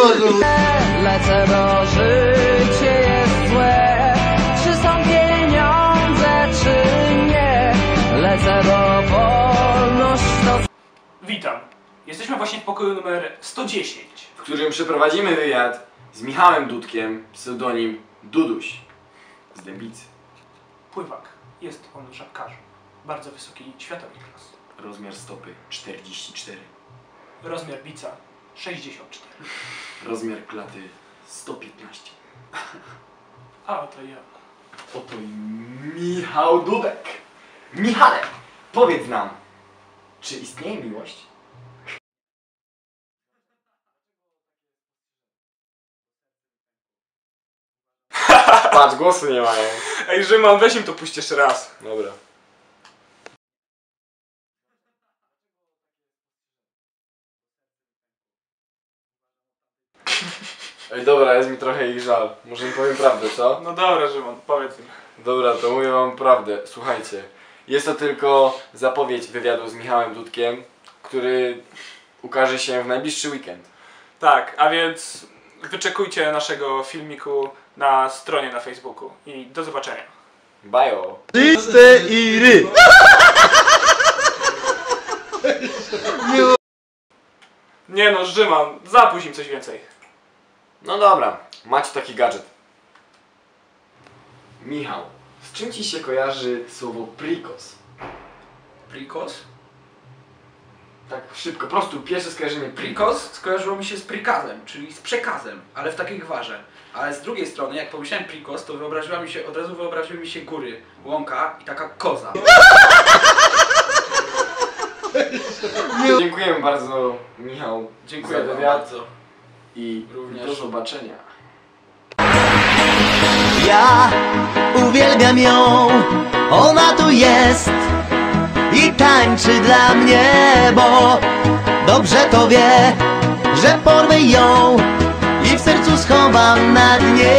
Lecę, bo życie jest złe Czy są pieniądze, czy nie Lecę, bo wolność to Witam. Jesteśmy właśnie w pokoju numer 110. w którym przeprowadzimy wywiad z Michałem Dudkiem, pseudonim Duduś z Dębicy. Pływak. Jest on żabkarzem. Bardzo wysokiej światowej klasy. Rozmiar stopy 44, Rozmiar bica 64. rozmiar klaty 115. A oto ja. Oto i Michał Dudek. Michale, powiedz nam, czy istnieje miłość? Patrz, głosu nie mają. Ej, Rzyman, weź im to puść jeszcze raz. Dobra. Ej, dobra, jest mi trochę ich żal. Może im powiem prawdę, co? No dobra, Rzyman, powiedz im. Dobra, to mówię wam prawdę. Słuchajcie, jest to tylko zapowiedź wywiadu z Michałem Dudkiem, który ukaże się w najbliższy weekend. Tak, a więc wyczekujcie naszego filmiku na stronie na Facebooku. I do zobaczenia. Bajo! Listę i ry. Nie no, Rzyman, zapuść im coś więcej. No dobra, macie taki gadżet. Michał, z czym ci się kojarzy słowo prikos? Prikos? Tak szybko, po prostu pierwsze skojarzenie prikos. Prikos skojarzyło mi się z prikazem, czyli z przekazem, ale w takiej gwarze. Ale z drugiej strony, jak pomyślałem prikos, to wyobraziła mi się, od razu wyobraziły mi się góry, łąka i taka koza. Dziękujemy bardzo Michał Dziękuję za wywiad bardzo. I Również. do zobaczenia. Ja uwielbiam ją, ona tu jest i tańczy dla mnie, bo dobrze to wie, że porwę ją i w sercu schowam na dnie,